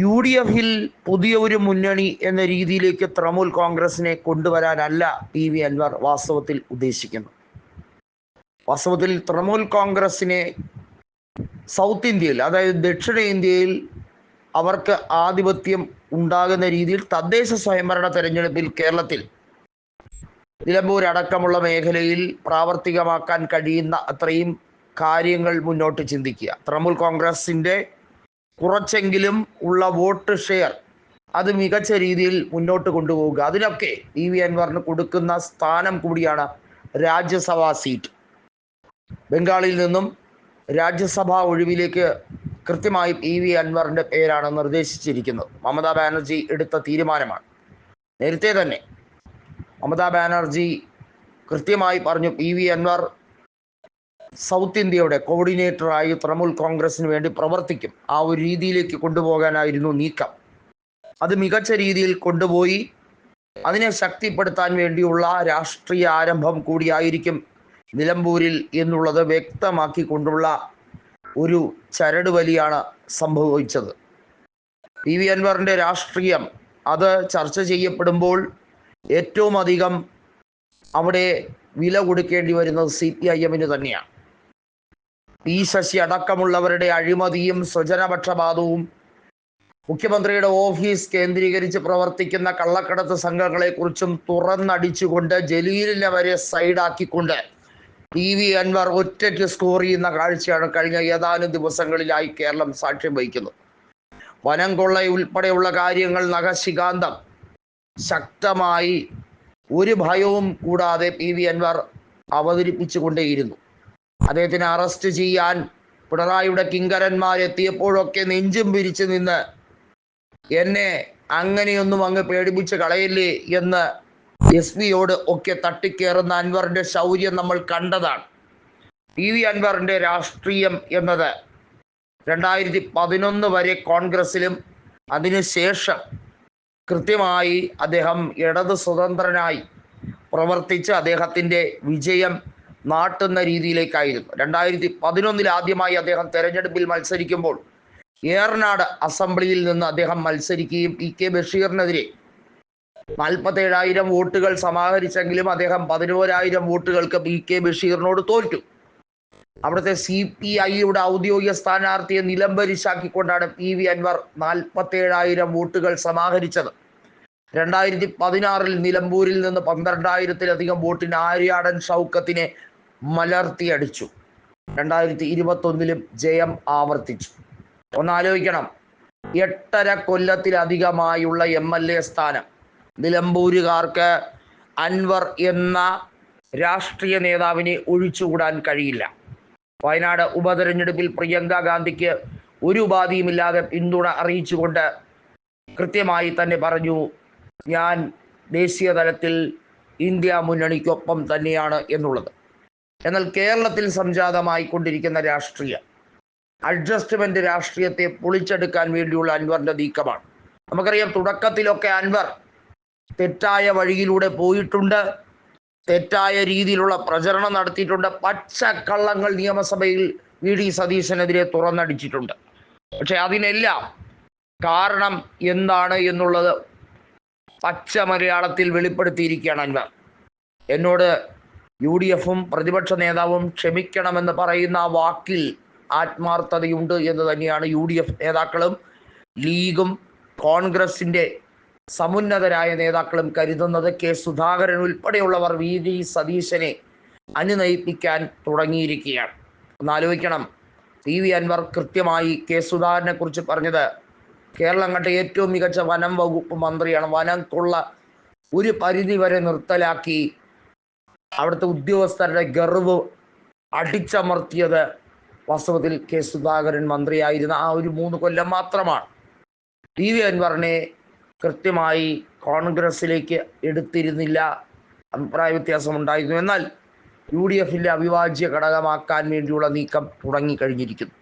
U D എഫിൽ പുതിയ ഒരു മുന്നണി എന്ന രീതിയിലേക്ക് തൃണമൂൽ കോൺഗ്രസിനെ കൊണ്ടുവരാനല്ല പി വി അൻവർ വാസ്തവത്തിൽ ഉദ്ദേശിക്കുന്നത്. വാസ്തവത്തിൽ തൃണമൂൽ കോൺഗ്രസിനെ സൗത്ത് ഇന്ത്യയിൽ അതായത് ദക്ഷിണേന്ത്യയിൽ അവർക്ക് ആധിപത്യം ഉണ്ടാകുന്ന രീതിയിൽ തദ്ദേശ സ്വയംഭരണ തെരഞ്ഞെടുപ്പിൽ കേരളത്തിൽ നിലമ്പൂർ അടക്കമുള്ള മേഖലയിൽ പ്രാവർത്തികമാക്കാൻ കഴിയുന്ന അത്രയും കാര്യങ്ങൾ മുന്നോട്ട് ചിന്തിക്കുക. തൃണമൂൽ കോൺഗ്രസിന്റെ കുറച്ചെങ്കിലും ഉള്ള വോട്ട് ഷെയർ അത് മികച്ച രീതിയിൽ മുന്നോട്ട് കൊണ്ടുപോവുക. അതിനൊക്കെ ഇ വി അൻവറിന് കൊടുക്കുന്ന സ്ഥാനം കൂടിയാണ് രാജ്യസഭാ സീറ്റ്. ബംഗാളിൽ നിന്നും രാജ്യസഭാ ഒഴിവിലേക്ക് കൃത്യമായും ഇ വി അൻവറിന്റെ പേരാണ് നിർദ്ദേശിച്ചിരിക്കുന്നത്. മമതാ ബാനർജി എടുത്ത തീരുമാനമാണ്. നേരത്തെ തന്നെ മമതാ ബാനർജി കൃത്യമായി പറഞ്ഞു പി വി അൻവർ സൗത്ത് ഇന്ത്യയുടെ കോർഡിനേറ്ററായി തൃണമൂൽ കോൺഗ്രസിന് വേണ്ടി പ്രവർത്തിക്കും. ആ ഒരു രീതിയിലേക്ക് കൊണ്ടുപോകാനായിരുന്നു നീക്കം. അത് മികച്ച രീതിയിൽ കൊണ്ടുപോയി അതിനെ ശക്തിപ്പെടുത്താൻ വേണ്ടിയുള്ള രാഷ്ട്രീയ ആരംഭം കൂടിയായിരിക്കും നിലമ്പൂരിൽ എന്നുള്ളത് വ്യക്തമാക്കി കൊണ്ടുള്ള ഒരു ചരട് വലിയാണ് സംഭവിച്ചത്. പി. വി. അൻവറിന്റെ രാഷ്ട്രീയം അത് ചർച്ച ചെയ്യപ്പെടുമ്പോൾ ഏറ്റവും അധികം അവിടെ വില കൊടുക്കേണ്ടി വരുന്നത് സി പി ഐ എമ്മിന് തന്നെയാണ്. പി ശശി അടക്കമുള്ളവരുടെ അഴിമതിയും സ്വജനപക്ഷപാതവും മുഖ്യമന്ത്രിയുടെ ഓഫീസ് കേന്ദ്രീകരിച്ച് പ്രവർത്തിക്കുന്ന കള്ളക്കടത്ത് സംഘങ്ങളെക്കുറിച്ചും തുറന്നടിച്ചുകൊണ്ട് ജലീലിനെ വരെ സൈഡാക്കിക്കൊണ്ട് ടി വി അൻവർ ഒറ്റയ്ക്ക് സ്കോർ ചെയ്യുന്ന കാഴ്ചയാണ് കഴിഞ്ഞ ഏതാനും ദിവസങ്ങളിലായി കേരളം സാക്ഷ്യം വഹിക്കുന്നത്. വനം കൊള്ള ഉൾപ്പെടെയുള്ള കാര്യങ്ങൾ നഖശികാന്തം ശക്തമായി ഒരു ഭയവും കൂടാതെ പി വി അൻവർ അവതരിപ്പിച്ചുകൊണ്ടേയിരുന്നു. അദ്ദേഹത്തിനെ അറസ്റ്റ് ചെയ്യാൻ പിണറായിയുടെ കിങ്കരന്മാരെത്തിയപ്പോഴൊക്കെ നെഞ്ചും പിരിച്ചു നിന്ന് എന്നെ അങ്ങനെയൊന്നും അങ്ങ് പേടിപ്പിച്ച് കളയില്ലേ എന്ന് എസ് പിയോട് ഒക്കെ തട്ടിക്കേറുന്ന അൻവറിന്റെ ശൗര്യം നമ്മൾ കണ്ടതാണ്. പി വി അൻവറിന്റെ രാഷ്ട്രീയം എന്നത് രണ്ടായിരത്തി പതിനൊന്ന് വരെ കോൺഗ്രസിലും അതിനുശേഷം കൃത്യമായി അദ്ദേഹം ഇടത് സ്വതന്ത്രനായി പ്രവർത്തിച്ച് അദ്ദേഹത്തിന്റെ വിജയം നാട്ടുന്ന രീതിയിലേക്കായിരുന്നു. രണ്ടായിരത്തി പതിനൊന്നിൽ ആദ്യമായി അദ്ദേഹം തെരഞ്ഞെടുപ്പിൽ മത്സരിക്കുമ്പോൾ ഏറനാട് അസംബ്ലിയിൽ നിന്ന് അദ്ദേഹം മത്സരിക്കുകയും പി കെ ബഷീറിനെതിരെ നാൽപ്പത്തേഴായിരം വോട്ടുകൾ സമാഹരിച്ചെങ്കിലും അദ്ദേഹം പതിനോരായിരം വോട്ടുകൾക്ക് പി കെ ബഷീറിനോട് തോറ്റു. അവിടുത്തെ സി പി ഐയുടെ ഔദ്യോഗിക സ്ഥാനാർത്ഥിയെ നിലംപരിശാക്കിക്കൊണ്ടാണ് പി വി അൻവർ നാൽപ്പത്തേഴായിരം വോട്ടുകൾ സമാഹരിച്ചത്. രണ്ടായിരത്തി പതിനാറിൽ നിലമ്പൂരിൽ നിന്ന് പന്ത്രണ്ടായിരത്തിലധികം വോട്ടിന് ആര്യാടൻ ഷൗക്കത്തിനെ മലർത്തിയടിച്ചു രണ്ടായിരത്തി ഇരുപത്തൊന്നിലും ജയം ആവർത്തിച്ചു. ഒന്നാലോചിക്കണം എട്ടര കൊല്ലത്തിലധികമായുള്ള എം എൽ എ സ്ഥാനം. നിലമ്പൂരുകാർക്ക് അൻവർ എന്ന രാഷ്ട്രീയ നേതാവിനെ ഒഴിച്ചുകൂടാൻ കഴിയില്ല. വയനാട് ഉപതെരഞ്ഞെടുപ്പിൽ പ്രിയങ്ക ഗാന്ധിക്ക് ഒരു ഉപാധിയുമില്ലാതെ പിന്തുണ അറിയിച്ചുകൊണ്ട് കൃത്യമായി തന്നെ പറഞ്ഞു ഞാൻ ദേശീയ തലത്തിൽ ഇന്ത്യ മുന്നണിക്കൊപ്പം തന്നെയാണ് എന്നുള്ളത്. എന്നാൽ കേരളത്തിൽ സംജാതമായി കൊണ്ടിരിക്കുന്ന രാഷ്ട്രീയ. അഡ്ജസ്റ്റ്മെന്റ് രാഷ്ട്രീയത്തെ പൊളിച്ചെടുക്കാൻ വേണ്ടിയുള്ള അൻവറിന്റെ നീക്കമാണ്. നമുക്കറിയാം തുടക്കത്തിലൊക്കെ അൻവർ തെറ്റായ വഴിയിലൂടെ പോയിട്ടുണ്ട്. തെറ്റായ രീതിയിലുള്ള പ്രചരണം നടത്തിയിട്ടുണ്ട്. പച്ചക്കള്ളങ്ങൾ നിയമസഭയിൽ വി ഡി സതീശനെതിരെ തുറന്നടിച്ചിട്ടുണ്ട്. പക്ഷെ അതിനെല്ലാം കാരണം എന്താണ് എന്നുള്ളത് പച്ച മലയാളത്തിൽ വെളിപ്പെടുത്തിയിരിക്കുകയാണ് അൻവർ. എന്നോട് യു ഡി എഫും പ്രതിപക്ഷ നേതാവും ക്ഷമിക്കണമെന്ന് പറയുന്ന വാക്കിൽ ആത്മാർത്ഥതയുണ്ട് എന്ന് തന്നെയാണ് യു ഡി എഫ് നേതാക്കളും ലീഗും കോൺഗ്രസിന്റെ സമുന്നതരായ നേതാക്കളും കരുതുന്നത്. കെ സുധാകരൻ ഉൾപ്പെടെയുള്ളവർ വി ഡി സതീശനെ അനുനയിപ്പിക്കാൻ തുടങ്ങിയിരിക്കുകയാണ്. ഒന്നാലോചിക്കണം പി വി അൻവർ കൃത്യമായി കെ സുധാകരനെ കുറിച്ച് പറഞ്ഞത് കേരളം കണ്ട ഏറ്റവും മികച്ച വനം വകുപ്പ് മന്ത്രിയാണ്. വനം കൊള്ള ഒരു പരിധി വരെ നിർത്തലാക്കി അവിടുത്തെ ഉദ്യോഗസ്ഥരുടെ ഗർവ് അടിച്ചമർത്തിയത് വാസ്തവത്തിൽ കെ സുധാകരൻ മന്ത്രിയായിരുന്ന ആ ഒരു മൂന്ന് കൊല്ലം മാത്രമാണ്. ടി വി അൻവറിനെ കൃത്യമായി കോൺഗ്രസിലേക്ക് എടുത്തിരുന്നില്ല. അഭിപ്രായ വ്യത്യാസം ഉണ്ടായിരുന്നു എന്നാൽ യു ഡി എഫിന്റെ അവിഭാജ്യ ഘടകമാക്കാൻ വേണ്ടിയുള്ള നീക്കം തുടങ്ങിക്കഴിഞ്ഞിരിക്കുന്നു.